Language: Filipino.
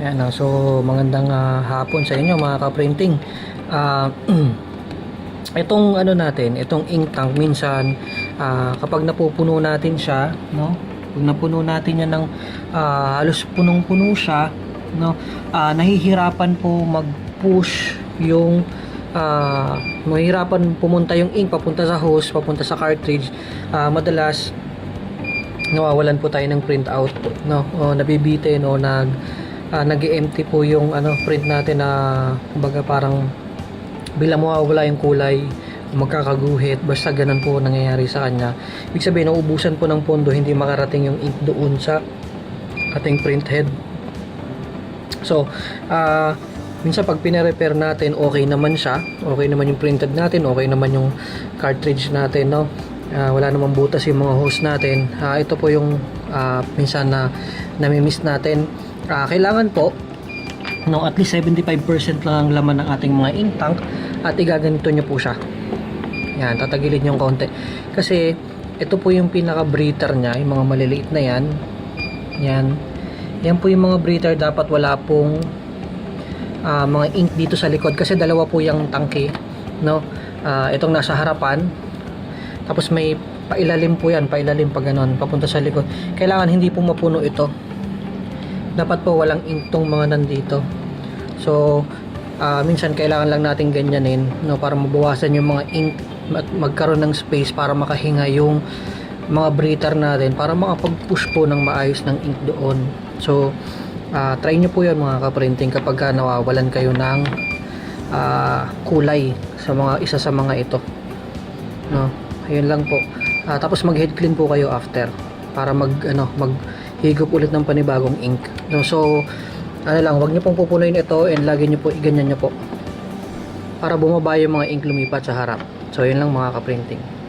Ayan, ah, so magandang ah, hapon sa inyo mga ka-printing. Ah, itong ano natin, itong ink tank minsan ah, kapag napupuno natin siya, no? Pag napuno natin yan ng ah, halos punong-puno siya, no? Ah, nahihirapan po mag-push yung ah, mahirapan pumunta yung ink papunta sa hose, papunta sa cartridge. Ah, madalas nawawalan po tayo ng printout no o nabibitin o nag uh, nag-empty po yung ano print natin na kumbaga parang bila mawawala yung kulay magkakaguhit. Basta ganun po nangyayari sa kanya. Ibig sabihin nauubusan po ng pondo hindi makarating yung ink doon sa ating print head. So ah minsan pag pina-repair natin okay naman siya. Okay naman yung printed natin okay naman yung cartridge natin no? Ah, wala namang butas yung mga hose natin. Ah, ito po yung ah, minsan na nami-miss natin Ah, kailangan po no at least 75% lang ang laman ng ating mga ink tank at igaganito nyo po siya. Yan tatagilid nyo konti. Kasi ito po yung pinaka breather nya yung mga maliliit na yan. Yan. Yan po yung mga breather dapat wala pong ah, mga ink dito sa likod. Kasi dalawa po yung tangke no? Ah, itong nasa harapan. Tapos may pailalim po yan pailalim pag ganon papunta sa likod. Kailangan hindi po mapuno ito dapat po walang ink tong mga nandito. So ah, minsan kailangan lang natin ganyanin no para mabawasan yung mga ink at magkaroon ng space para makahinga yung mga breather natin para makapag-push po ng maayos ng ink doon. So ah, try nyo po yun mga kaprinting kapag ka nawawalan kayo ng ah, kulay sa mga isa sa mga ito no? Ayun lang po. Ah, tapos mag head clean po kayo after para mag ano mag higop ulit ng panibagong ink. No so ano lang wag niyo pong pupunuin ito and lagi niyo po iganyan niyo po. Para bumaba yung mga ink lumipat sa harap. So yun lang mga kaprinting